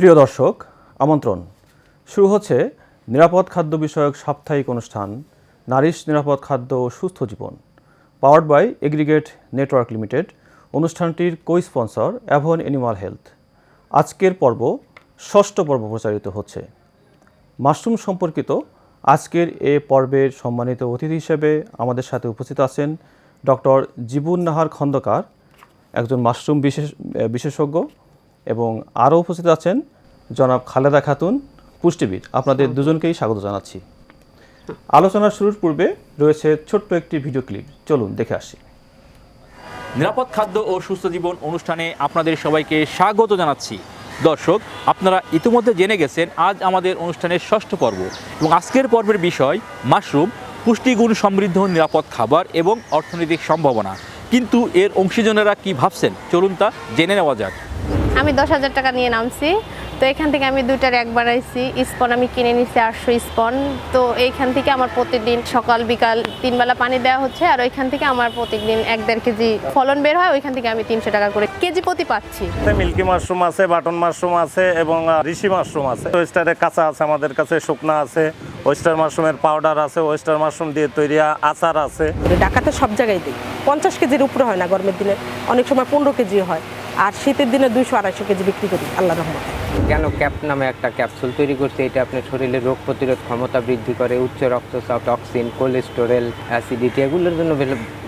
প্রিয় দর্শক, আমন্ত্রণ। শুরু হচ্ছে নিরাপদ খাদ্য বিষয়ক সাপ্তাহিক অনুষ্ঠান, নারিশ নিরাপদ খাদ্য ও সুস্থ জীবন powered by aggregate network limited. অনুষ্ঠানটির co sponsor Avon animal health. আজকের পর্ব, ষষ্ঠ পর্ব প্রচারিত হচ্ছে। মাশরুম সম্পর্কিত আজকের এ পর্বের সম্মানিত অতিথি হিসেবে আমাদের সাথে উপস্থিত আছেন ডক্টর জীবন নাহার খন্দকার, একজন মাশরুম বিশেষ বিশেষজ্ঞ এবং আরও উপস্থিত আছেন জনাব খালেদা খাতুন, পুষ্টিবিদ। আপনাদের দুজনকেই স্বাগত জানাচ্ছি। আলোচনা শুরুর পূর্বে রয়েছে ছোট্ট একটি ভিডিও ক্লিপ। চলুন, দেখে আসি। নিরাপদ খাদ্য ও সুস্থ জীবন অনুষ্ঠানে আপনাদের সবাইকে স্বাগত জানাচ্ছি। দর্শক, আপনারা ইতিমধ্যে জেনে গেছেন, আজ আমাদের অনুষ্ঠানের ষষ্ঠ পর্ব এবং আজকের পর্বের বিষয় মাশরুম, পুষ্টিগুণ সমৃদ্ধ নিরাপদ খাবার এবং অর্থনৈতিক সম্ভাবনা। কিন্তু এর অংশীজনেরা কি ভাবছেন? চলুন তা জেনে নেওয়া যাক। আমি দশ হাজার টাকা নিয়ে নামছি। তো এখান থেকে আমি দুইটা র্যাক বানাইছি স্পন আমি কিনে নিছি আটশো স্পন। তো এইখান থেকে আমার প্রতিদিন সকাল বিকাল তিনবেলা পানি দেওয়া হচ্ছে আর ওইখান থেকে আমার প্রতিদিন এক দেড় কেজি ফলন বের হয়। ওইখান থেকে আমি তিনশো টাকা করে কেজি প্রতি পাচ্ছি। মিল্কি মাশরুম আছে বাটন মাশরুম আছে এবং ঋষি মাশরুম আছে। ওয়েস্টারের কাঁচা আছে আমাদের কাছে শুকনা আছে। ওয়েস্টার মাশরুমের পাউডার আছে ওয়েস্টার মাশরুম দিয়ে তৈরি আচার আছে। ঢাকাতে সব জায়গায় দিই। পঞ্চাশ কেজির উপরে হয় না গরমের দিনে। অনেক সময় পনেরো কেজি হয়। আর শীতের দিনে দুইশো আড়াইশো কেজি বিক্রি করি আল্লাহ রহমতে। কেন ক্যাপ নামে একটা ক্যাপসুল তৈরি করছে? এটা আপনার শরীরে রোগ প্রতিরোধ ক্ষমতা বৃদ্ধি করে উচ্চ রক্তচাপ টক্সিন কোলেস্টেরল অ্যাসিডিটি এগুলোর জন্য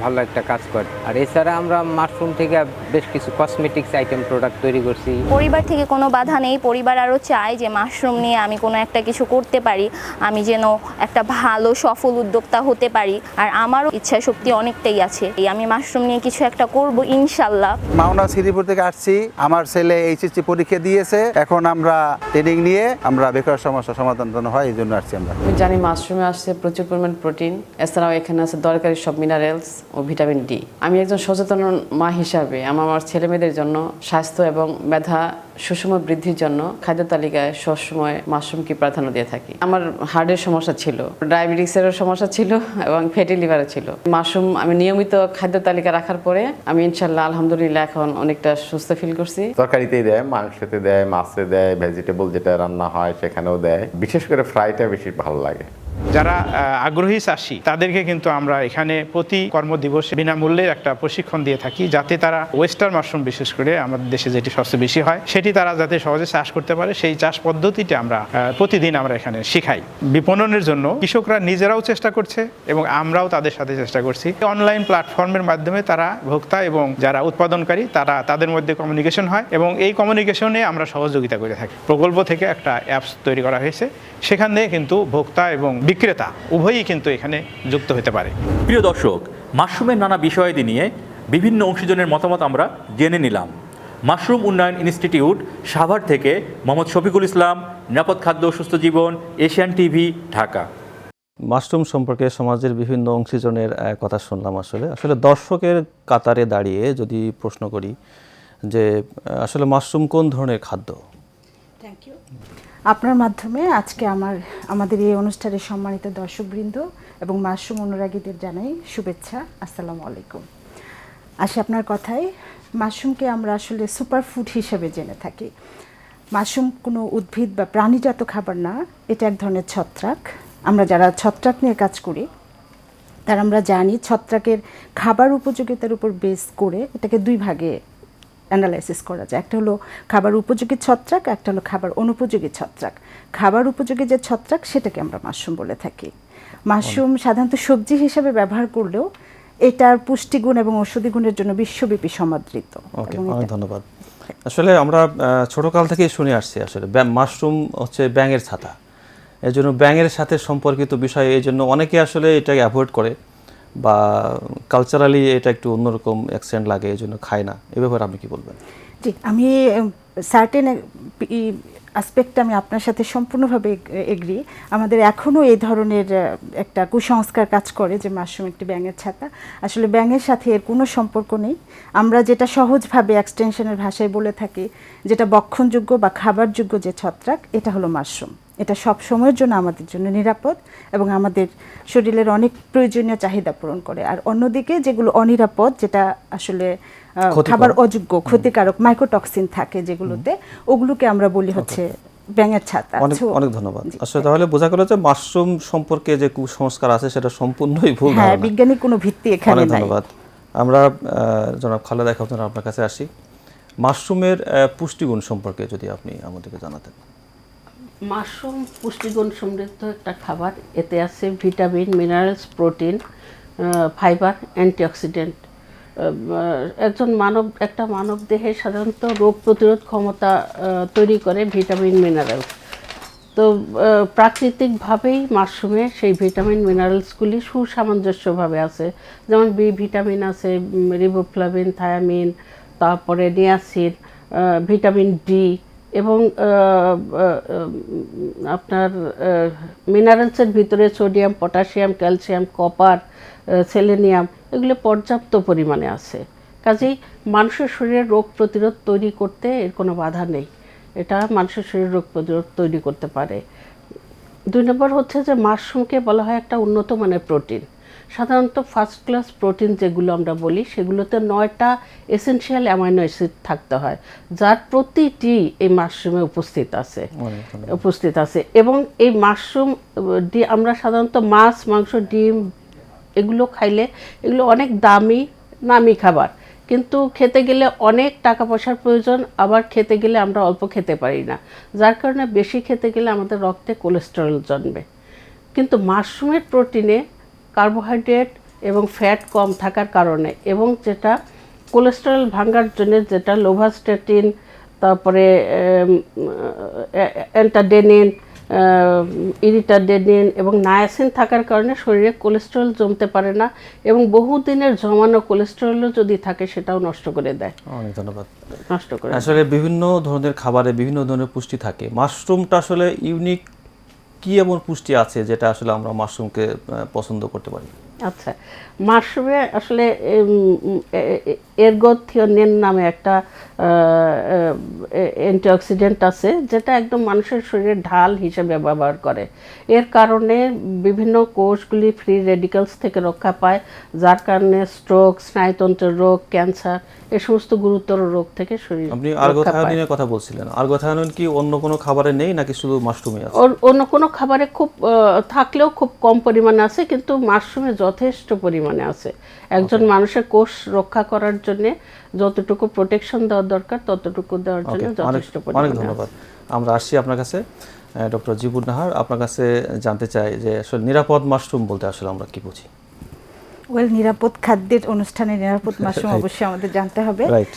ভালো একটা কাজ করে। আর এছাড়া আমরা মাশরুম থেকে বেশ কিছু কসমেটিক্স আইটেম প্রোডাক্ট তৈরি করছি। পরিবার থেকে কোনো বাধা নেই। পরিবার আরও চায় যে মাশরুম নিয়ে আমি কোনো একটা কিছু করতে পারি আমি যেন একটা ভালো সফল উদ্যোক্তা হতে পারি। আর আমারও ইচ্ছা শক্তি অনেকটাই আছে। এই আমি মাশরুম নিয়ে কিছু একটা করব ইনশাল্লাহ। মাওনা শ্রীপুর থেকে আসছি। আমার ছেলে এইচএসসি পরীক্ষা দিয়েছে। এখন আমরা ট্রেনিং নিয়ে আমরা বেকার সমস্যা সমাধান হয়, এই জন্য আসছি আমরা। আমি জানি মাশরুমে আসছে প্রচুর পরিমাণ প্রোটিন এছাড়াও এখানে আছে দরকারি সব মিনারেলস ও ভিটামিন ডি আমি একজন সচেতন মা হিসাবে আমার ছেলে মেয়েদের জন্য স্বাস্থ্য এবং মেধা সুষম বৃদ্ধির জন্য খাদ্য তালিকায় সবসময় মাশরুমকে প্রাধান্য দিয়ে থাকি। আমার হার্টের সমস্যা ছিল ডায়াবেটিক্সেরও সমস্যা ছিল এবং ফ্যাটি লিভারও ছিল। মাশরুম আমি নিয়মিত খাদ্য তালিকা রাখার পরে আমি ইনশাল্লাহ, আলহামদুলিল্লাহ, এখন অনেকটা সুস্থ ফিল করছি। তরকারিতেই দেয়, মাংসতে দেয়, মাছে দেয় ভেজিটেবল যেটা রান্না হয় সেখানেও দেয়। বিশেষ করে ফ্রাইটা বেশি ভালো লাগে। যারা আগ্রহী চাষি, তাদেরকে কিন্তু আমরা এখানে প্রতি কর্মদিবসে বিনামূল্যে একটা প্রশিক্ষণ দিয়ে থাকি, যাতে তারা ওয়েস্টার্ন মাশরুম বিশেষ করে আমাদের দেশে যেটি সবচেয়ে বেশি হয়, সেটি তারা যাতে সহজে চাষ করতে পারে, সেই চাষ পদ্ধতিটা আমরা প্রতিদিন আমরা এখানে শিখাই। বিপণনের জন্য কৃষকরা নিজেরাও চেষ্টা করছে এবং আমরাও তাদের সাথে চেষ্টা করছি। অনলাইন প্ল্যাটফর্মের মাধ্যমে তারা ভোক্তা এবং যারা উৎপাদনকারী, তারা তাদের মধ্যে কমিউনিকেশন হয় এবং এই কমিউনিকেশনে আমরা সহযোগিতা করে থাকি। প্রকল্প থেকে একটা অ্যাপস তৈরি করা হয়েছে। সেখান থেকে কিন্তু ভোক্তা এবং বিক্রেতা উভয়ই কিন্তু এখানে যুক্ত হতে পারে। প্রিয় দর্শক মাশরুমের নানা বিষয়াদি নিয়ে বিভিন্ন অংশীজনের মতামত আমরা জেনে নিলাম। মাশরুম উন্নয়ন ইনস্টিটিউট সাভার থেকে মোহাম্মদ শফিকুল ইসলাম নিরাপদ খাদ্য সুস্থ জীবন এশিয়ান টিভি ঢাকা। মাশরুম সম্পর্কে সমাজের বিভিন্ন অংশীজনের কথা শুনলাম আসলে। আসলে দর্শকের কাতারে দাঁড়িয়ে যদি প্রশ্ন করি যে আসলে মাশরুম কোন ধরনের খাদ্য? থ্যাংক ইউ আপনার মাধ্যমে আজকে আমার, আমাদের এই অনুষ্ঠানের সম্মানিত দর্শকবৃন্দ এবং মাশরুম অনুরাগীদের জানাই শুভেচ্ছা। আসসালামু আলাইকুম। আসি আপনার কথায় মাশরুমকে আমরা আসলে সুপার ফুড হিসেবে জেনে থাকি। মাশরুম কোনো উদ্ভিদ বা প্রাণীজাত খাবার না, এটা এক ধরনের ছত্রাক। আমরা যারা ছত্রাক নিয়ে কাজ করি, তার আমরা জানি ছত্রাকের খাবার উপযোগিতার উপর বেস করে এটাকে দুই ভাগে অ্যানালাইসিস করা যায়। একটা হলো খাবার উপযোগী ছত্রাক একটা হলো খাবার অনুপযোগী ছত্রাক। খাবার উপযোগী যে ছত্রাক সেটাকে আমরা মাশরুম বলে থাকি। মাশরুম সাধারণত সবজি হিসেবে ব্যবহার করলেও এটার পুষ্টিগুণ এবং ঔষধি গুণের জন্য বিশ্বব্যাপী সমাদৃত। ধন্যবাদ। আসলে আমরা ছোটকাল থেকেই শুনে আসছি আসলে মাশরুম হচ্ছে ব্যাঙের ছাতা। এই জন্য ব্যাঙের সাথে সম্পর্কিত বিষয় এই জন্য অনেকে আসলে এটাকে অ্যাভয়েড করে। বা কালচারালি এটা একটু অন্যরকম অ্যাকসেন্ট লাগে এই জন্য খায় না। এ ব্যাপারে আপনি কি বলবেন? জি, আমি সার্টেন আসপেক্ট আমি আপনার সাথে সম্পূর্ণভাবে এগ্রি আমাদের এখনও এই ধরনের একটা কুসংস্কার কাজ করে যে মাশরুম একটি ব্যাঙের ছাতা। আসলে ব্যাঙের সাথে এর কোনো সম্পর্ক নেই। আমরা যেটা সহজভাবে এক্সটেনশনের ভাষায় বলে থাকি, যেটা বক্ষণযোগ্য বা খাবারযোগ্য যে ছত্রাক, এটা হলো মাশরুম। এটা সব সময়ের জন্য আমাদের জন্য নিরাপদ এবং আমাদের শরীরের অনেক প্রয়োজনীয় চাহিদা পূরণ করে। আর অন্যদিকে যেগুলো অনিরাপদ যেটা আসলে খাবার অযোগ্য ক্ষতিকারক মাইক্রোটক্সিন থাকে যেগুলোতে ওগুলোকে আমরা বলি হচ্ছে ব্যাঙের ছাতা। অনেক অনেক ধন্যবাদ। আসলে তাহলে বোঝা গেল যে মাশরুম সম্পর্কে যে কুসংস্কার আছে সেটা সম্পূর্ণই ভুল হ্যাঁ ধারণা। বিজ্ঞানিক কোনো ভিত্তি এখানে নাই। ধন্যবাদ। আমরা জনাব খালেদা খাতুন আপনার কাছে আসি। মাশরুমের পুষ্টিগুণ সম্পর্কে যদি আপনি আমাদেরকে জানাতেন। মাশরুম পুষ্টিগুণ সমৃদ্ধ একটা খাবার। এতে আছে vitamin, minerals, protein fibre, antioxidant. একজন মানব, একটা মানব দেহে সাধারণত রোগ প্রতিরোধ ক্ষমতা তৈরি করে ভিটামিন, মিনারেলস। তো প্রাকৃতিকভাবেই মাশরুমে সেই ভিটামিন, মিনারেলসগুলি সুসামঞ্জস্যভাবে আছে। যেমন বি ভিটামিন আছে রিবোফ্লাভিন থায়ামিন তারপরে নিয়াসিন ভিটামিন ডি এবং আপনার মিনারেলসের ভিতরে sodium potassium calcium copper selenium এগুলো পর্যাপ্ত পরিমাণে আছে। কাজেই মানুষের শরীরে রোগ প্রতিরোধ তৈরি করতে এর কোনো বাধা নেই। এটা মানুষের শরীরে রোগ প্রতিরোধ তৈরি করতে পারে। দুই নম্বর হচ্ছে যে মাশরুমকে বলা হয় একটা উন্নত মানের প্রোটিন। সাধারণত ফার্স্ট ক্লাস প্রোটিন যেগুলো আমরা বলি সেগুলোতে নয়টা এসেনশিয়াল অ্যামাইনো অ্যাসিড থাকতে হয় যার প্রতিটি এই মাশরুমে উপস্থিত আছে। উপস্থিত আছে। এবং এই মাশরুম ডি আমরা সাধারণত মাছ মাংস ডিম এগুলো খাইলে এগুলো অনেক দামি নামি খাবার। কিন্তু খেতে গেলে অনেক টাকা পয়সার প্রয়োজন আবার খেতে গেলে আমরা অল্প খেতে পারি না। যার কারণে বেশি খেতে গেলে আমাদের রক্তে কোলেস্টেরল জন্মে। কিন্তু মাশরুমের প্রোটিনে কার্বোহাইড্রেট এবং ফ্যাট কম থাকার কারণে এবং যেটা কোলেস্টেরল ভাঙার জন্য যেটা লোভাস্টেটিন তারপরে অ্যান্টাডেনিন ইরিটাডেনিন এবং নায়াসিন থাকার কারণে শরীরে কোলেস্টেরল জমতে পারে না এবং বহুদিনের জমানো কোলেস্টেরলও যদি থাকে সেটাও নষ্ট করে দেয়। অনেক ধন্যবাদ। নষ্ট করে আসলে বিভিন্ন ধরনের খাবারে বিভিন্ন ধরনের পুষ্টি থাকে। মাশরুমটা আসলে ইউনিক কি এমন পুষ্টি আছে যেটা আসলে আমরা মাশরুমকে পছন্দ করতে পারি? আচ্ছা মাশরুমে আসলে এরগোথিওনিন নামে একটা অ্যান্টিঅক্সিডেন্ট আছে যেটা একদম মানুষের শরীরে ঢাল হিসেবে ব্যবহার করে। এর কারণে বিভিন্ন কোষগুলি ফ্রি রেডিক্যালস থেকে রক্ষা পায় যার কারণে স্ট্রোক স্নায়ুতন্ত্রের রোগ ক্যান্সার এ সমস্ত গুরুতর রোগ থেকে শরীর আপনি আর্গোথায়োনিনের কথা বলছিলেন। আর্গোথায়োনিন কি অন্য কোনো খাবারে নেই নাকি শুধু মাশরুমে আছে? অন্য কোনো খাবারে খুব থাকলেও খুব কম পরিমাণে আছে কিন্তু মাশরুমে যথেষ্ট পরিমাণে আছে। একজন মানুষের কোষ রক্ষা করার জন্য যতটুকু প্রোটেকশন দেওয়ার দরকার ততটুকু দেওয়ার জন্য যথেষ্ট অনেক ধন্যবাদ। আমরা আসছি আপনার কাছে ডক্টর জিবুর নাহার। আপনার কাছে জানতে চাই যে আসলে নিরাপদ মাশরুম বলতে আসলে আমরা কি বুঝি? ওয়েল নিরাপদ খাদ্যের অনুষ্ঠানে নিরাপদ মাশরুম অবশ্যই আমাদের জানতে হবে। রাইট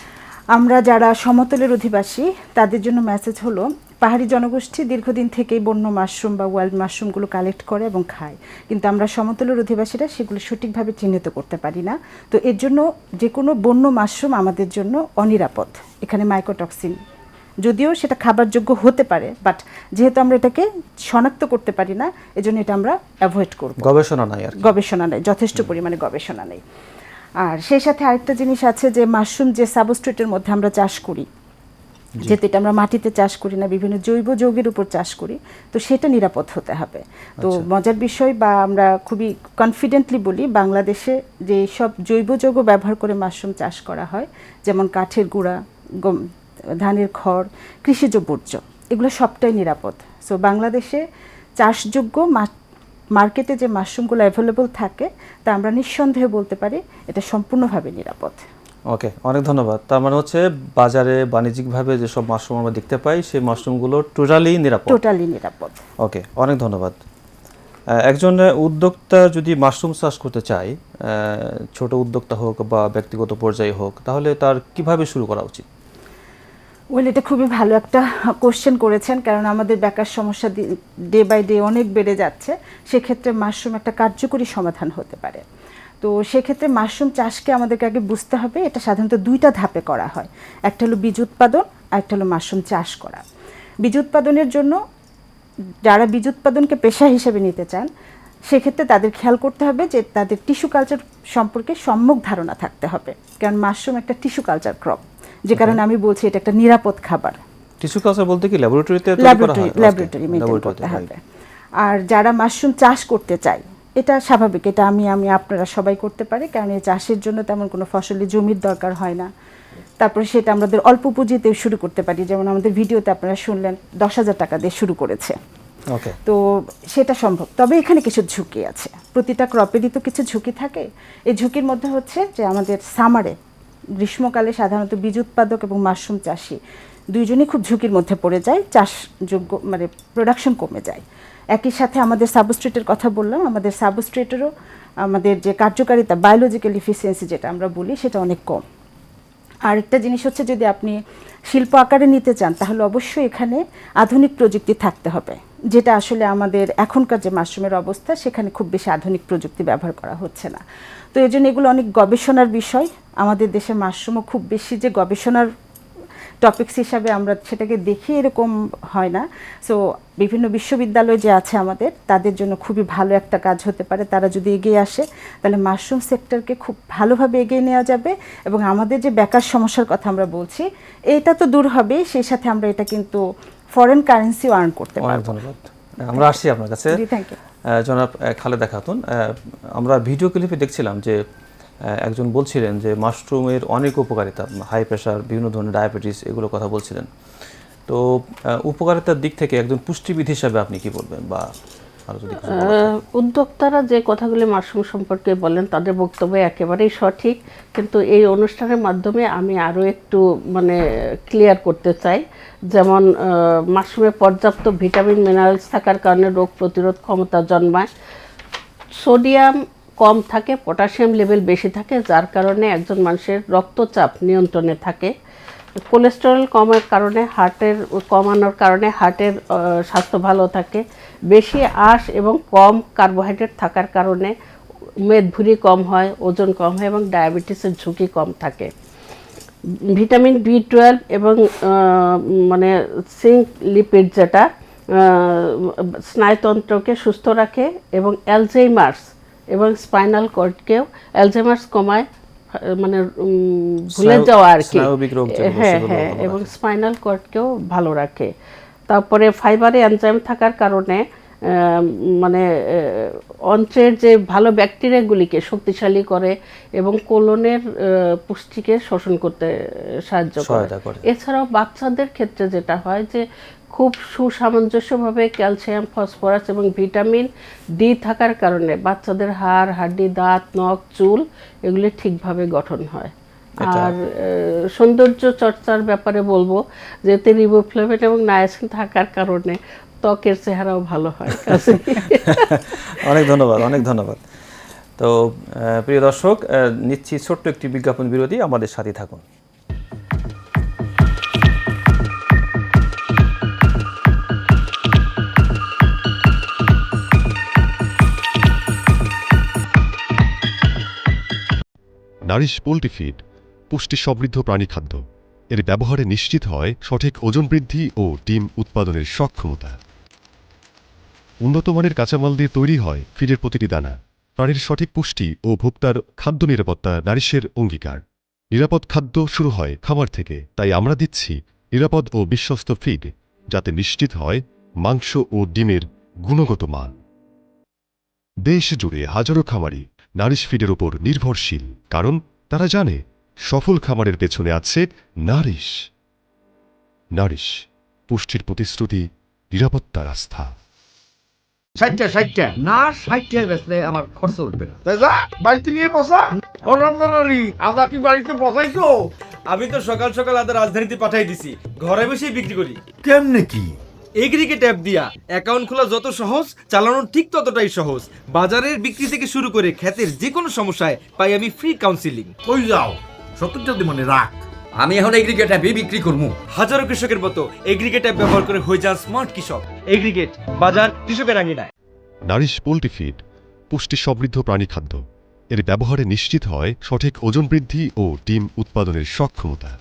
আমরা যারা সমতলের অধিবাসী তাদের জন্য মেসেজ হলো পাহাড়ি জনগোষ্ঠী দীর্ঘদিন থেকেই বন্য মাশরুম বা ওয়াইল্ড মাশরুমগুলো কালেক্ট করে এবং খায়। কিন্তু আমরা সমতলের অধিবাসীরা সেগুলো সঠিকভাবে চিহ্নিত করতে পারি না। তো এর জন্য যে কোনো বন্য মাশরুম আমাদের জন্য অনিরাপদ। এখানে মাইক্রোটক্সিন যদিও সেটা খাবার যোগ্য হতে পারে বাট যেহেতু আমরা এটাকে শনাক্ত করতে পারি না এজন্য এটা আমরা অ্যাভয়েড করব। গবেষণা নাই আর গবেষণা নেই যথেষ্ট পরিমাণে গবেষণা নেই। আর সেই সাথে আরেকটা জিনিস আছে যে মাশরুম যে সাবস্ট্রেটের মধ্যে আমরা চাষ করি যেহেতু এটা আমরা মাটিতে চাষ করি না বিভিন্ন জৈব যৌগের উপর চাষ করি তো সেটা নিরাপদ হতে হবে। তো আচ্ছা। মজার বিষয় বা আমরা খুবই কনফিডেন্টলি বলি বাংলাদেশে যে সব জৈব যৌগ ব্যবহার করে মাশরুম চাষ করা হয় যেমন কাঠের গুঁড়া গম ধানের খড় কৃষিজ বর্জ্য এগুলো সবটাই নিরাপদ। সো বাংলাদেশে চাষযোগ্য মা- মার্কেটে যে মাশরুমগুলো অ্যাভেলেবল থাকে তা আমরা নিঃসন্দেহে বলতে পারি এটা সম্পূর্ণভাবে নিরাপদ। ওকে অনেক ধন্যবাদ। তার মানে হচ্ছে বাজারে বাণিজ্যিকভাবে যেসব মাশরুম আমরা দেখতে পাই সেই মাশরুমগুলো টোটালি নিরাপদ। টোটালি নিরাপদ। ওকে অনেক ধন্যবাদ। একজন উদ্যোক্তা যদি মাশরুম চাষ করতে চায় ছোট উদ্যোক্তা হোক বা ব্যক্তিগত পর্যায়ে হোক তাহলে তার কীভাবে শুরু করা উচিত? ওয়েল এটা খুবই ভালো একটা কোশ্চেন করেছেন কারণ আমাদের বেকার সমস্যা ডে বাই ডে অনেক বেড়ে যাচ্ছে। সেক্ষেত্রে মাশরুম একটা কার্যকরী সমাধান হতে পারে। তো সেক্ষেত্রে মাশরুম চাষকে আমাদেরকে আগে বুঝতে হবে। এটা সাধারণত দুইটা ধাপে করা হয়। একটা হলো বীজ উৎপাদন আর একটা হলো মাশরুম চাষ করা। বীজ উৎপাদনের জন্য যারা বীজ উৎপাদনকে পেশা হিসেবে নিতে চান সেক্ষেত্রে তাদের খেয়াল করতে হবে যে তাদের টিস্যু কালচার সম্পর্কে সম্যক ধারণা থাকতে হবে। কারণ মাশরুম একটা টিস্যু কালচার ক্রপ যে কারণে আমি বলছি এটা একটা নিরাপদ খাবার। টিস্যু কালচার বলতে কি? ল্যাবরেটরিতে ল্যাবরেটরি ল্যাবরেটরি মেনটেন করতে হবে। আর যারা মাশরুম চাষ করতে চায় এটা স্বাভাবিক এটা আমি আমি আপনারা সবাই করতে পারি কারণ এই চাষের জন্য তেমন কোনো ফসলি জমির দরকার হয় না। তারপরে সেটা আমাদের অল্প পুঁজিতে শুরু করতে পারি যেমন আমাদের ভিডিওতে আপনারা শুনলেন দশ হাজার টাকা দিয়ে শুরু করেছে। তো সেটা সম্ভব তবে এখানে কিছু ঝুঁকি আছে। প্রতিটা ক্রপেরই তো কিছু ঝুঁকি থাকে। এই ঝুঁকির মধ্যে হচ্ছে যে আমাদের সামারে গ্রীষ্মকালে সাধারণত বীজ উৎপাদক এবং মাশরুম চাষি দুইজনই খুব ঝুঁকির মধ্যে পড়ে যায় চাষযোগ্য মানে প্রোডাকশন কমে যায়। একই সাথে আমাদের সাবস্ট্রেটের কথা বললাম, আমাদের সাবস্ট্রেটেরও আমাদের যে কার্যকারিতা বায়োলজিক্যাল ইফিসিয়েন্সি যেটা আমরা বলি, সেটা অনেক কম। আরেকটা জিনিস হচ্ছে যদি আপনি শিল্প আকারে নিতে চান, তাহলে অবশ্যই এখানে আধুনিক প্রযুক্তি থাকতে হবে, যেটা আসলে আমাদের এখনকার যে মাশরুমের অবস্থা, সেখানে খুব বেশি আধুনিক প্রযুক্তি ব্যবহার করা হচ্ছে না। তো এই জন্য এগুলো অনেক গবেষণার বিষয়। আমাদের দেশে মাশরুমও খুব বেশি যে গবেষণার টপিকস হিসাবে আমরা সেটাকে দেখি এরকম হয় না। সো বিভিন্ন বিশ্ববিদ্যালয় যে আছে আমাদের তাদের জন্য খুবই ভালো একটা কাজ হতে পারে। তারা যদি এগিয়ে আসে তাহলে মাশরুম সেক্টরকে খুব ভালোভাবে এগিয়ে নেওয়া যাবে এবং আমাদের যে বেকার সমস্যার কথা আমরা বলছি এটা তো দূর হবে সেই সাথে আমরা এটা কিন্তু ফরেন কারেন্সিও আর্ন করতে পারব। ধন্যবাদ। আমরা আসছি আপনার কাছে. জনাব খালেদা খাতুন আমরা ভিডিও ক্লিপে দেখছিলাম যে একজন বলছিলেন যে মাশরুমের অনেক উপকারিতা হাই প্রেশার বিভিন্ন ধরনের ডায়াবেটিস এগুলো কথা বলছিলেন। তো উপকারিতার দিক থেকে একজন পুষ্টিবিদ হিসাবে আপনি কি বলবেন? বা উদ্যোক্তারা যে কথাগুলি মাশরুম সম্পর্কে বলেন, তাদের বক্তব্য একেবারেই সঠিক। কিন্তু এই অনুষ্ঠানের মাধ্যমে আমি আরও একটু মানে ক্লিয়ার করতে চাই। যেমন মাশরুমে পর্যাপ্ত ভিটামিন মিনারেলস থাকার কারণে রোগ প্রতিরোধ ক্ষমতা জন্মায়। সোডিয়াম কম থাকে, পটাশিয়াম লেভেল বেশি থাকে, যার কারণে একজন মানুষের রক্তচাপ নিয়ন্ত্রণে থাকে। কোলেস্টেরল কমার কারণে, হার্টের কমানোর কারণে হার্টের স্বাস্থ্য ভালো থাকে। বেশি আঁশ এবং কম কার্বোহাইড্রেট থাকার কারণে মেদভুরি কম হয়, ওজন কম হয় এবং ডায়াবেটিসের ঝুঁকি কম থাকে। ভিটামিন বি টুয়েলভ এবং মানে সিঙ্ক লিপিড যেটা স্নায়ুতন্ত্রকে সুস্থ রাখে এবং অ্যালজেইমার্স এবং স্পাইনাল কর্ডকেও অ্যালজেইমার্স কমায় মানে ভুলে যাওয়া আর কি। হ্যাঁ হ্যাঁ এবং স্পাইনাল কর্ডকেও ভালো রাখে। তারপরে ফাইবারে এনজাইম থাকার কারণে মানে অন্ত্রের যে ভালো ব্যাকটেরিয়াগুলিকে শক্তিশালী করে এবং কোলনের পুষ্টিকে শোষণ করতে সাহায্য করে। এছাড়াও বাচ্চাদের ক্ষেত্রে যেটা হয় যে খুব সুসামঞ্জস্যভাবে ক্যালসিয়াম ফসফরাস এবং ভিটামিন ডি থাকার কারণে বাচ্চাদের হাড় হাড্ডি দাঁত নখ চুল এগুলি ঠিকভাবে গঠন হয়। আর সৌন্দর্য চর্চার ব্যাপারে বলব যে এতে রিবোফ্লেভিন এবং নায়াসিন থাকার কারণে ত্বকের চেহারাও ভালো হয়। অনেক ধন্যবাদ অনেক ধন্যবাদ। তো প্রিয় দর্শক নিচ্ছি ছোট্ট একটি বিজ্ঞাপন বিরোধী আমাদের সাথে থাকুন। নারিশ পোল্ট্রি ফিড, পুষ্টি সমৃদ্ধ প্রাণী খাদ্য। এর ব্যবহারে নিশ্চিত হয় সঠিক ওজন বৃদ্ধি ও ডিম উৎপাদনের সক্ষমতা। উন্নত মানের কাঁচামাল দিয়ে তৈরি হয় ফিডের প্রতিটি দানা। প্রাণীর সঠিক পুষ্টি ও ভোক্তার খাদ্য নিরাপত্তা নারিশের অঙ্গীকার। নিরাপদ খাদ্য শুরু হয় খামার থেকে, তাই আমরা দিচ্ছি নিরাপদ ও বিশ্বস্ত ফিড, যাতে নিশ্চিত হয় মাংস ও ডিমের গুণগত মান। দেশ জুড়ে হাজারো খামারি নারিশ ফিডের উপর নির্ভরশীল কারণ তারা জানে সফল খামারের পেছনে আছে নারিশ। নারিশ পুষ্টির প্রতিশ্রুতি নিরাপত্তার আস্থা। ষাটটা ষাটটা। না ষাটটা বেচলে আমার খরচ উঠবে না। তাই যা বাড়িতে নিয়ে বসা। অনন্দনারি আদা কি বাড়িতে বসাইছো? আমি তো সকাল সকাল আদা রাজধানীতে পাঠাই দিছি। ঘরে বসেই বিক্রি করি। কেমনে কি? এগ্রিকে ট্যাপ দিয়া। অ্যাকাউন্ট খোলা যত সহজ চালানো ঠিক ততটাই সহজ। বাজারের বিক্রি থেকে শুরু করে খ্যাতের যে কোনো সমস্যায় পাই আমি ফ্রি কাউন্সিলিং কই যাও? দি মনে রাখ। আমি এখন এগ্রিগেট অ্যাপে বিক্রি করব। হাজারো কৃষকের মতো এগ্রিগেট অ্যাপ ব্যবহার করে হয়ে যান স্মার্ট কৃষক। এগ্রিগেট বাজার কৃষকের আঙিনায়। নারিশ পোল্ট্রি ফিড পুষ্টি সমৃদ্ধ প্রাণী খাদ্য। এর ব্যবহারে নিশ্চিত হয় সঠিক ওজন বৃদ্ধি ও ডিম উৎপাদনের সক্ষমতা।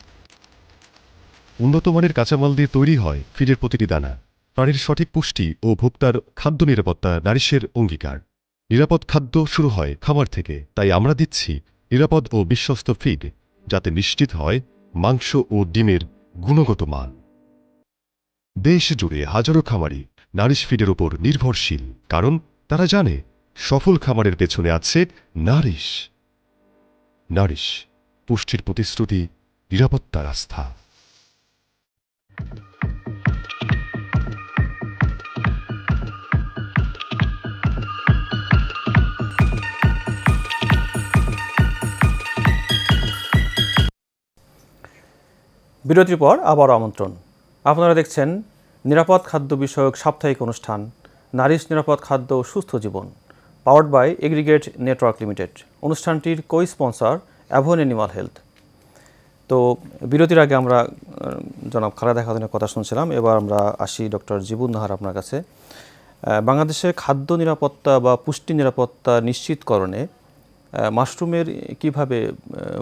উন্নত মানের কাঁচামাল দিয়ে তৈরি হয় ফিডের প্রতিটি দানা। প্রাণীর সঠিক পুষ্টি ও ভোক্তার খাদ্য নিরাপত্তা নারিশের অঙ্গীকার। নিরাপদ খাদ্য শুরু হয় খামার থেকে, তাই আমরা দিচ্ছি নিরাপদ ও বিশ্বস্ত ফিড, যাতে নিশ্চিত হয় মাংস ও ডিমের গুণগত মান। দেশ জুড়ে হাজারো খামারি নারিশ ফিডের উপর নির্ভরশীল, কারণ তারা জানে সফল খামারের পেছনে আছে নারিশ। নারিশ, পুষ্টির প্রতিশ্রুতি, নিরাপত্তার আস্থা। বিরতির পর আবার আমন্ত্রণ। আপনারা দেখছেন নিরাপদ খাদ্য বিষয়ক সাপ্তাহিক অনুষ্ঠান, নারিশ নিরাপদ খাদ্য ও সুস্থ জীবন powered by aggregate network limited অনুষ্ঠানটির co sponsor Avon animal health তো বিরতির আগে আমরা জনাব খালেদা খাতুনের কথা শুনছিলাম। এবার আমরা আসি ডক্টর জীবন নাহার আপনার কাছে। আহ, বাংলাদেশে খাদ্য নিরাপত্তা বা পুষ্টি নিরাপত্তা নিশ্চিতকরণে মাশরুমের কীভাবে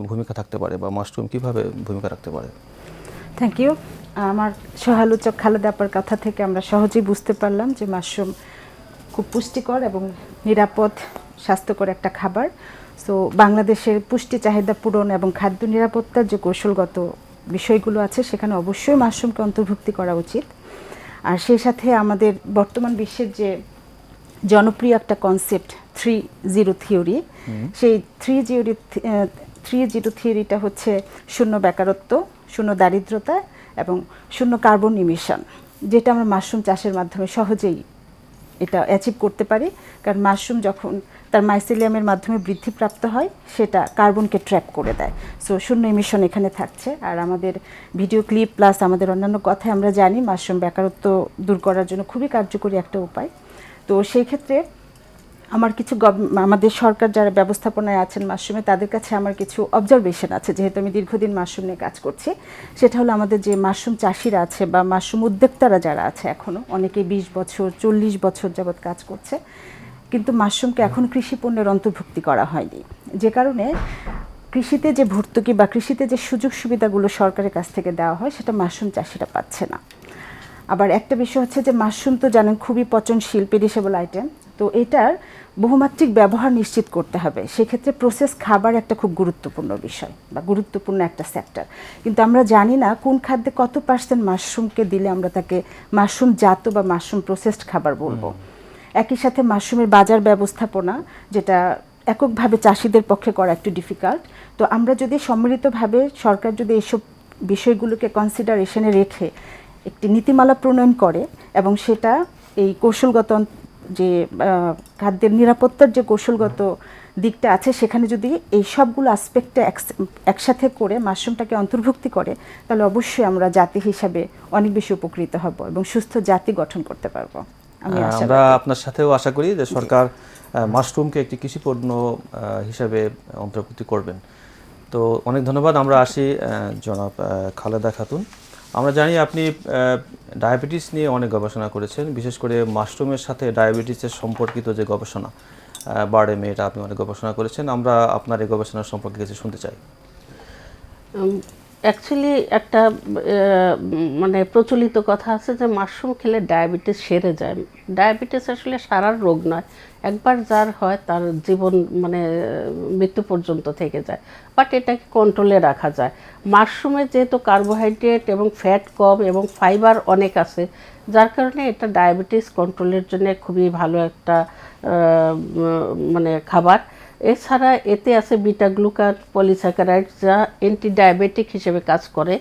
ভূমিকা থাকতে পারে বা মাশরুম কীভাবে ভূমিকা রাখতে পারে? থ্যাংক ইউ আমার সহালোচক খালেদা আপার কথা থেকে আমরা সহজেই বুঝতে পারলাম যে মাশরুম খুব পুষ্টিকর এবং নিরাপদ স্বাস্থ্যকর একটা খাবার। সো বাংলাদেশের পুষ্টি চাহিদা পূরণ এবং খাদ্য নিরাপত্তার যে কৌশলগত বিষয়গুলো আছে সেখানে অবশ্যই মাশরুমকে অন্তর্ভুক্তি করা উচিত। আর সেই সাথে আমাদের বর্তমান বিশ্বের যে জনপ্রিয় একটা কনসেপ্ট থ্রি জিরো থিওরি সেই থ্রি জিরো থ্রি জিরো থিওরিটা হচ্ছে শূন্য বেকারত্ব শূন্য দারিদ্রতা এবং শূন্য কার্বন ইমিশন যেটা আমরা মাশরুম চাষের মাধ্যমে সহজেই এটা অ্যাচিভ করতে পারি। কারণ মাশরুম যখন তার মাইসিলিয়ামের মাধ্যমে বৃদ্ধিপ্রাপ্ত হয়, সেটা কার্বনকে ট্র্যাপ করে দেয়। সো শূন্য ইমিশন এখানে থাকছে। আর আমাদের ভিডিও ক্লিপ প্লাস আমাদের অন্যান্য কথায় আমরা জানি মাশরুম বেকারত্ব দূর করার জন্য খুবই কার্যকরী একটা উপায়। তো, সেই ক্ষেত্রে আমার কিছু আমাদের সরকার যারা ব্যবস্থাপনায় আছেন মাশরুমে তাদের কাছে আমার কিছু অবজারভেশন আছে। যেহেতু আমি দীর্ঘদিন মাশরুম নিয়ে কাজ করছি, সেটা হলো আমাদের যে মাশরুম চাষিরা আছে বা মাশরুম উদ্যোক্তারা যারা আছে এখনও অনেকে বিশ বছর, চল্লিশ বছর যাবৎ কাজ করছে। কিন্তু মাশরুমকে এখন কৃষি পণ্যের অন্তর্ভুক্তি করা হয়নি। যে কারণে কৃষিতে যে ভর্তুকি বা কৃষিতে যে সুযোগ সুবিধাগুলো সরকারের কাছ থেকে দেওয়া হয়, সেটা মাশরুম চাষিরা পাচ্ছে না। আবার একটা বিষয় হচ্ছে যে মাশরুম তো জানেন খুবই পচনশীল পেরিসেবল আইটেম তো এটার বহুমাত্রিক ব্যবহার নিশ্চিত করতে হবে। সেক্ষেত্রে প্রসেস খাবার একটা খুব গুরুত্বপূর্ণ বিষয় বা গুরুত্বপূর্ণ একটা সেক্টর কিন্তু আমরা জানি না কোন খাদ্যে কত পার্সেন্ট মাশরুমকে দিলে আমরা তাকে মাশরুম জাত বা মাশরুম প্রসেসড খাবার বলব। একই সাথে মাশরুমের বাজার ব্যবস্থাপনা, যেটা এককভাবে চাষিদের পক্ষে করা একটু ডিফিকাল্ট তো আমরা যদি সম্মিলিতভাবে সরকার যদি এসব বিষয়গুলোকে কনসিডারেশনে রেখে একটি নীতিমালা প্রণয়ন করে এবং সেটা এই কৌশলগত যে খাদ্যের নিরাপত্তার যে কৌশলগত দিকটা আছে, সেখানে যদি এই সবগুলো আসপেক্টে একসাথে করে মাশরুমটাকে অন্তর্ভুক্তি করে, তাহলে অবশ্যই আমরা জাতি হিসাবে অনেক বেশি উপকৃত হব এবং সুস্থ জাতি গঠন করতে পারব। আমরা আপনার সাথেও আশা করি যে সরকার মাশরুমকে একটি কৃষি পণ্য হিসাবে অন্তর্ভুক্তি করবেন। তো অনেক ধন্যবাদ আমরা আসি জনাব খালেদা খাতুন। আমরা জানি আপনি ডায়াবেটিস নিয়ে অনেক গবেষণা করেছেন বিশেষ করে মাশরুমের সাথে ডায়াবেটিসের সম্পর্কিত যে গবেষণা বার্ডেমে মেয়েটা আপনি অনেক গবেষণা করেছেন। আমরা আপনার এই গবেষণা সম্পর্কে কিছু শুনতে চাই। অ্যাকচুয়ালি একটা মানে প্রচলিত কথা আছে যে মাশরুম খেলে ডায়াবেটিস সেরে যায়। ডায়াবেটিস আসলে সারার রোগ নয়। একবার যার হয় তার জীবন মানে মৃত্যু পর্যন্ত থেকে যায়। বাট এটাকে কন্ট্রোলে রাখা যায়। মাশরুমে যেহেতু কার্বোহাইড্রেট এবং ফ্যাট কম এবং ফাইবার অনেক আছে, যার কারণে এটা ডায়াবেটিস কন্ট্রোলের জন্য খুবই ভালো একটা মানে খাবার। এছাড়া এতে আছে বিটা গ্লুকান পলিস্যাকারাইড যা অ্যান্টি ডায়াবেটিক হিসেবে কাজ করে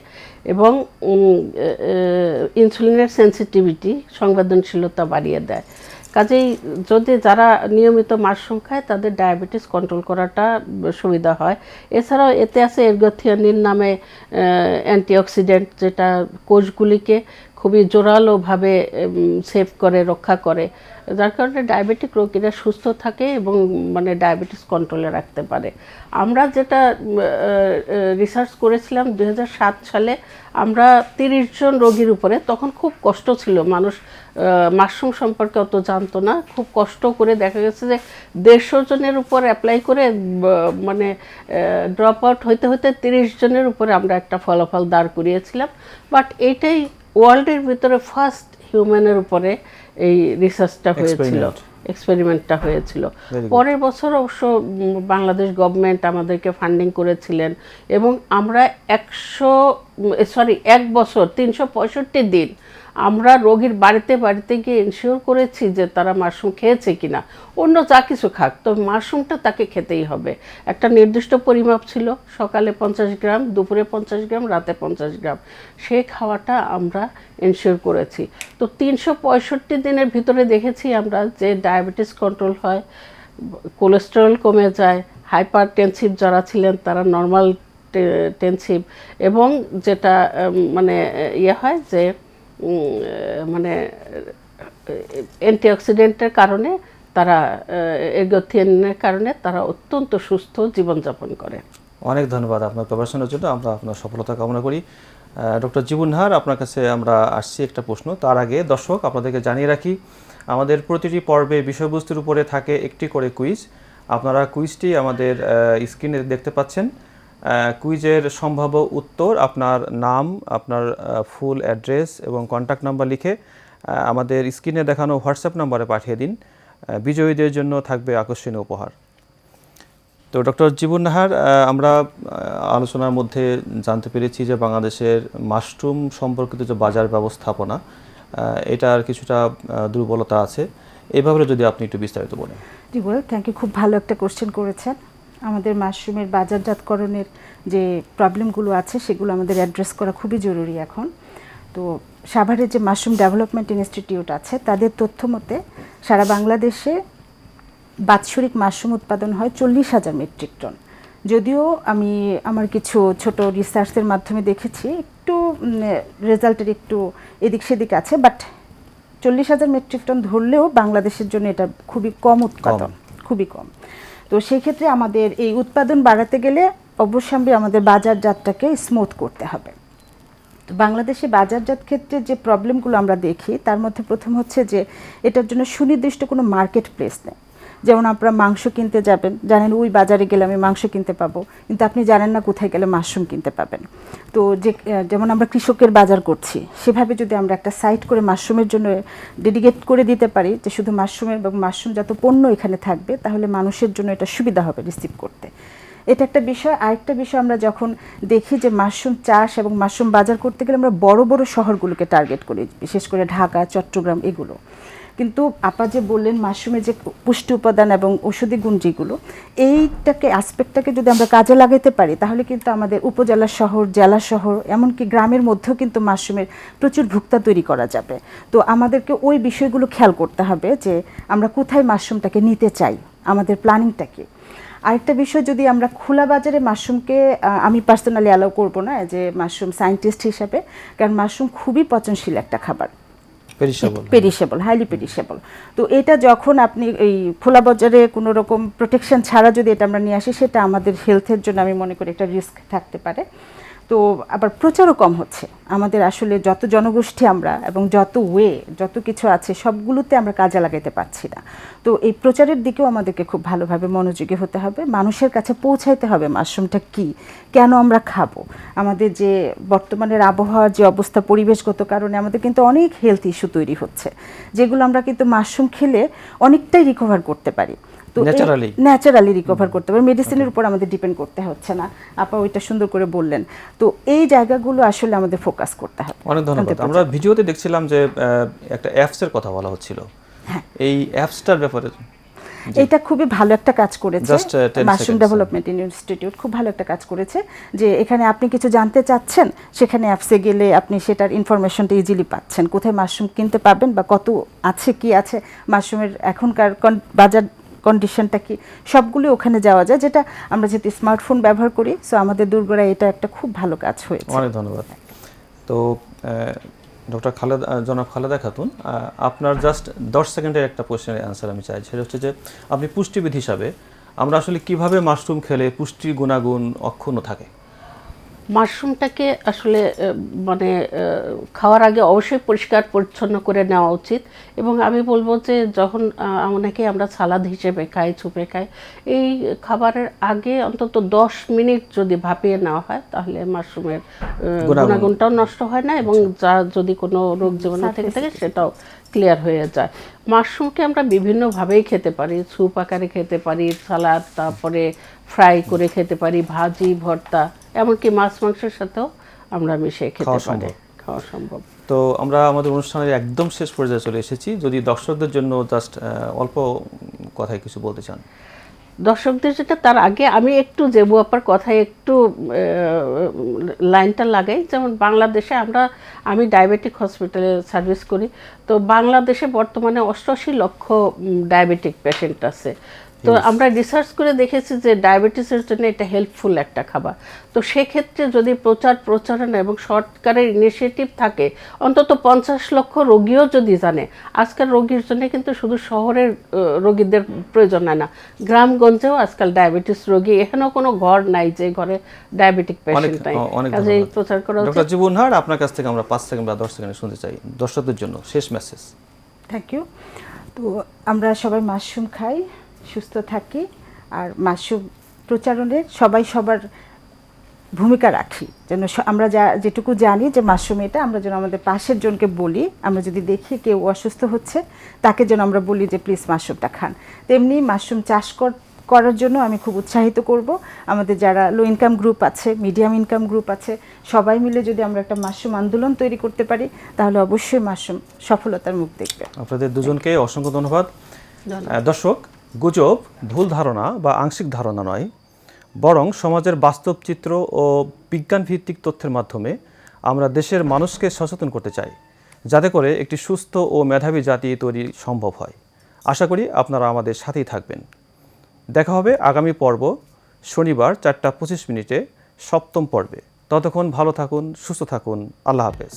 এবং ইনসুলিনের সেন্সিটিভিটি সংবেদনশীলতা বাড়িয়ে দেয়। কাজেই যদি যারা নিয়মিত মাশরুম খায়, তাদের ডায়াবেটিস কন্ট্রোল করাটা সুবিধা হয়। এছাড়াও এতে আছে এরগথিয়ানিন নামে অ্যান্টিঅক্সিডেন্ট যেটা কোষগুলিকে খুবই জোরালোভাবে সেভ করে, রক্ষা করে। যার কারণে ডায়াবেটিক রোগীরা সুস্থ থাকে এবং মানে ডায়াবেটিস কন্ট্রোলে রাখতে পারে। আমরা যেটা রিসার্চ করেছিলাম দু হাজার সাত সালে, আমরা তিরিশ জন রোগীর উপরে, তখন খুব কষ্ট ছিল। মানুষ মাশরুম সম্পর্কে অত জানতো না। খুব কষ্ট করে দেখা গেছে যে দেড়শো জনের উপর অ্যাপ্লাই করে মানে ড্রপ আউট হইতে হইতে তিরিশ জনের উপরে আমরা একটা ফলাফল দাঁড় করিয়েছিলাম। বাট এইটাই ওয়ার্ল্ডের ভিতরে ফার্স্ট হিউম্যানের উপরে এই রিসার্চটা হয়েছিল এক্সপেরিমেন্টটা হয়েছিল। পরের বছর অবশ্য বাংলাদেশ গভর্নমেন্ট আমাদেরকে ফান্ডিং করেছিলেন এবং আমরা একশো সরি এক বছর তিনশো পঁয়ষট্টি দিন আমরা রোগীর বাড়িতে বাড়িতে গিয়ে এনশিওর করেছি যে তারা মাশরুম খেয়েছে কিনা। অন্য যা কিছু খাক তবে মাশরুমটা তাকে খেতেই হবে। একটা নির্দিষ্ট পরিমাপ ছিল, সকালে পঞ্চাশ গ্রাম, দুপুরে পঞ্চাশ গ্রাম, রাতে পঞ্চাশ গ্রাম। সেই খাওয়াটা আমরা এনশিওর করেছি। তো তিনশো পঁয়ষট্টি দিনের ভিতরে দেখেছি আমরা যে ডায়াবেটিস কন্ট্রোল হয় কোলেস্টেরল কমে যায় হাইপার টেনসিভ যারা ছিলেন তারা নর্মাল টেনসিভ এবং যেটা মানে ইয়ে হয় যে মানে অ্যান্টিঅক্সিডেন্টের কারণে তারা এগোথিনের কারণে তারা অত্যন্ত সুস্থ জীবনযাপন করে। অনেক ধন্যবাদ আপনার প্রভাষণের জন্য। আমরা আপনার সফলতা কামনা করি। ডক্টর জীবনহার, আপনার কাছে আমরা আসছি একটা প্রশ্ন। তার আগে দর্শক, আপনাদেরকে জানিয়ে রাখি, আমাদের প্রতিটি পর্বে বিষয়বস্তুর উপরে থাকে একটি করে কুইজ আপনারা কুইজটি আমাদের স্ক্রিনে দেখতে পাচ্ছেন। কুইজের সম্ভাব্য উত্তর আপনার নাম, আপনার ফুল অ্যাড্রেস এবং কন্ট্যাক্ট নাম্বার লিখে আমাদের স্ক্রিনে দেখানো হোয়াটসঅ্যাপ নাম্বারে পাঠিয়ে দিন। বিজয়ীদের জন্য থাকবে আকর্ষণীয় উপহার। তো ডক্টর জীবন নাহার আমরা আলোচনার মধ্যে জানতে পেরেছি যে বাংলাদেশের মাশরুম সম্পর্কিত যে বাজার ব্যবস্থাপনা এটার কিছুটা দুর্বলতা আছে। এভাবে যদি আপনি একটু বিস্তারিত বলেন। জি থ্যাংক ইউ খুব ভালো একটা কোশ্চেন করেছেন। আমাদের মাশরুমের বাজারজাতকরণের যে প্রবলেমগুলো আছে সেগুলো আমাদের অ্যাড্রেস করা খুবই জরুরি এখন। তো সাভারের যে মাশরুম ডেভেলপমেন্ট ইনস্টিটিউট আছে তাদের তথ্য মতে সারা বাংলাদেশে বাৎসরিক মাশরুম উৎপাদন হয় চল্লিশ হাজার মেট্রিক টন। যদিও আমি আমার কিছু ছোট রিসার্চের মাধ্যমে দেখেছি একটু রেজাল্টের একটু এদিক সেদিক আছে বাট চল্লিশ হাজার মেট্রিক টন ধরলেও বাংলাদেশের জন্য এটা খুবই কম উৎপাদন খুবই কম। তো সেই ক্ষেত্রে আমাদের এই উৎপাদন বাড়াতে গেলে অবশ্যই আমাদের বাজারজাতটাকে স্মুথ করতে হবে। তো বাংলাদেশে বাজারজাত ক্ষেত্রে যে প্রবলেমগুলো আমরা দেখি, তার মধ্যে প্রথম হচ্ছে যে, এটার জন্য সুনির্দিষ্ট কোনো মার্কেট প্লেস নেই। যেমন আপনারা মাংস কিনতে যাবেন, জানেন ওই বাজারে গেলে আমি মাংস কিনতে পাবো, কিন্তু আপনি জানেন না কোথায় গেলে মাশরুম কিনতে পাবেন। তো যে যেমন আমরা কৃষকের বাজার করছি, সেভাবে যদি আমরা একটা সাইট করে মাশরুমের জন্য ডেডিকেট করে দিতে পারি, যে শুধু মাশরুমের এবং মাশরুম যত পণ্য এখানে থাকবে, তাহলে মানুষের জন্য এটা সুবিধা হবে রিসিভ করতে। এটা একটা বিষয়। আরেকটা বিষয় আমরা যখন দেখি যে মাশরুম চাষ এবং মাশরুম বাজার করতে গেলে আমরা বড় বড় শহরগুলোকে টার্গেট করি, বিশেষ করে ঢাকা, চট্টগ্রাম এগুলো। কিন্তু আপা যে বললেন মাশরুমের যে পুষ্টি উপাদান এবং ঔষধি গুণ যেগুলো, এইটাকে অ্যাসপেক্টটাকে যদি আমরা কাজে লাগাতে পারি, তাহলে কিন্তু আমাদের উপজেলা শহর, জেলা শহর, এমনকি গ্রামের মধ্যেও কিন্তু মাশরুমের প্রচুর ভুক্তা তৈরি করা যাবে। তো আমাদেরকে ওই বিষয়গুলো খেয়াল করতে হবে যে আমরা কোথায় মাশরুমটাকে নিতে চাই, আমাদের প্ল্যানিংটাকে। আরেকটা বিষয়, যদি আমরা খোলা বাজারে মাশরুমকে আমি পার্সোনালি অ্যালাউ করব না, যে মাশরুম সায়েন্টিস্ট হিসাবে, কারণ মাশরুম খুবই পচনশীল একটা খাবার। পেরিসেবল হাইলি পেরিসেবল তো এটা যখন আপনি এই খোলা বাজারে কোনো রকম প্রোটেকশন ছাড়া যদি এটা আমরা নিয়ে আসি সেটা আমাদের হেলথের জন্য আমি মনে করি একটা রিস্ক থাকতে পারে। তো আবার প্রচারও কম হচ্ছে। আমাদের আসলে যত জনগোষ্ঠী আমরা এবং যত ওয়ে যত কিছু আছে, সবগুলোতে আমরা কাজে লাগাইতে পারছি না। তো এই প্রচারের দিকেও আমাদেরকে খুব ভালোভাবে মনোযোগী হতে হবে। মানুষের কাছে পৌঁছাইতে হবে মাশরুমটা কি, কেন আমরা খাব? আমাদের যে বর্তমানের আবহাওয়ার যে অবস্থা, পরিবেশগত কারণে আমাদের কিন্তু অনেক হেলথ ইস্যু তৈরি হচ্ছে, যেগুলো আমরা কিন্তু মাশরুম খেলে অনেকটাই রিকভার করতে পারি। তো? ন্যাচারালি রিকভার করতে পারি মেডিসিনের উপর আমাদের ডিপেন্ড করতে হচ্ছে না। আপা ওইটা সুন্দর করে বললেন। তো এই জায়গাগুলো আসলে আমাদের ফোকাস করতে হবে। অনেক ধন্যবাদ। আমরা ভিডিওতে দেখছিলাম যে একটা অ্যাপসের কথা বলা হচ্ছিল। হ্যাঁ। এই অ্যাপসটার ব্যাপারে এটা খুবই ভালো একটা কাজ করেছে। Just, 10 মাশরুম ডেভেলপমেন্ট ইনস্টিটিউট খুব ভালো একটা কাজ করেছে যে এখানে আপনি কিছু জানতে চাচ্ছেন সেখানে অ্যাপসে গেলে আপনি সেটার ইনফরমেশনটা ইজিলি পাচ্ছেন। কোথায় মাশরুম কিনতে পারবেন বা কত আছে কি আছে? মাশরুমের এখনকার বাজার কন্ডিশনটা কি? সবগুলি ওখানে যাওয়া যায়, যেটা আমরা যেহেতু স্মার্টফোন ব্যবহার করি সো আমাদের দুর্গড়ায় এটা একটা খুব ভালো কাজ হয়েছে। অনেক ধন্যবাদ। তো ডক্টর খালেদ জনাব খালেদা খাতুন আপনার জাস্ট দশ সেকেন্ডের একটা কোয়েশ্চেনের অ্যান্সার আমি চাই। সেটা হচ্ছে যে, আপনি পুষ্টিবিদ হিসাবে আমরা আসলে কীভাবে মাশরুম খেলে পুষ্টির গুণাগুণ অক্ষুণ্ণ থাকে? মাশরুমটাকে আসলে মানে খাওয়ার আগে অবশ্যই পরিষ্কার পরিচ্ছন্ন করে নেওয়া উচিত। এবং আমি বলব যে যখন অনেকে আমরা সালাদ হিসেবে খাই ছুপে খাই এই খাবারের আগে অন্তত দশ মিনিট যদি ভাপিয়ে নেওয়া হয় তাহলে মাশরুমের গুণাগুণটাও নষ্ট হয় না এবং যা যদি কোনো রোগ জীবাণু থেকে থাকে সেটাও ক্লিয়ার হয়ে যায়। মাশরুমকে আমরা বিভিন্নভাবেই খেতে পারি স্যুপ আকারে খেতে পারি সালাদ তারপরে ফ্রাই করে খেতে পারি ভাজি ভর্তা এমনকি মাছ মাংসের সাথেও আমরা মিশিয়ে খেতে পারি। খাওয়া সম্ভব। তো আমরা আমাদের অনুষ্ঠানের একদম শেষ পর্যায়ে চলে এসেছি। যদি দর্শকদের জন্য জাস্ট অল্প কথায় কিছু বলতে চান। দর্শকদের যেটা তার আগে আমি একটু জেবু আপার কথায় একটু লাইনটা লাগাই। যেমন বাংলাদেশে আমরা আমি ডায়াবেটিক হসপিটালে সার্ভিস করি। তো বাংলাদেশে বর্তমানে অষ্টআশি লক্ষ ডায়াবেটিক পেশেন্ট আছে। তো আমরা রিসার্চ করে দেখেছি যে ডায়াবেটিসের জন্য এটা হেল্পফুল একটা খাবার। তো সেক্ষেত্রে যদি প্রচার প্রচারণা এবং সরকারের ইনিশিয়েটিভ থাকে অন্তত পঞ্চাশ লক্ষ রোগীও যদি জানে আজকাল রোগীর জন্য কিন্তু শুধু শহরের রোগীদের প্রয়োজন হয় না গ্রামগঞ্জেও আজকাল ডায়াবেটিস রোগী এখানেও কোনো ঘর নাই যে ঘরে ডায়াবেটিক পেশেন্ট নাই। কাজে প্রচার করা ডক্টর উচিত। জীবন হার আপনার কাছ থেকে আমরা পাঁচ সেকেন্ড বা দশ সেকেন্ড শুনতে চাই। দর্শকদের জন্য শেষ মেসেজ থ্যাংক ইউ তো আমরা সবাই মাশরুম খাই। সুস্থ থাকি আর মাশরুম প্রচারণে সবাই সবার ভূমিকা রাখি। যেন আমরা যা যেটুকু জানি যে মাশরুম এটা আমরা যেন আমাদের পাশের জনকে বলি আমরা যদি দেখি কেউ অসুস্থ হচ্ছে তাকে যেন আমরা বলি যে প্লিজ মাশরুমটা খান। তেমনি মাশরুম চাষ কর- করার জন্য আমি খুব উৎসাহিত করব। আমাদের যারা লো ইনকাম গ্রুপ আছে মিডিয়াম ইনকাম গ্রুপ আছে সবাই মিলে যদি আমরা একটা মাশরুম আন্দোলন তৈরি করতে পারি তাহলে অবশ্যই মাশরুম সফলতার মুখ দেখবে। আপনাদের দুজনকে অসংখ্য ধন্যবাদ। দর্শক গুজব ভুল ধারণা বা আংশিক ধারণা নয়, বরং সমাজের বাস্তব চিত্র ও বিজ্ঞান ভিত্তিক তথ্যের মাধ্যমে আমরা দেশের মানুষকে সচেতন করতে চাই, যাতে করে একটি সুস্থ ও মেধাবী জাতি তৈরি সম্ভব হয়। আশা করি আপনারা আমাদের সাথেই থাকবেন। দেখা হবে আগামী পর্ব, শনিবার চারটা পঁচিশ মিনিটে সপ্তম পর্বে। ততক্ষণ ভালো থাকুন, সুস্থ থাকুন। আল্লাহ হাফেজ।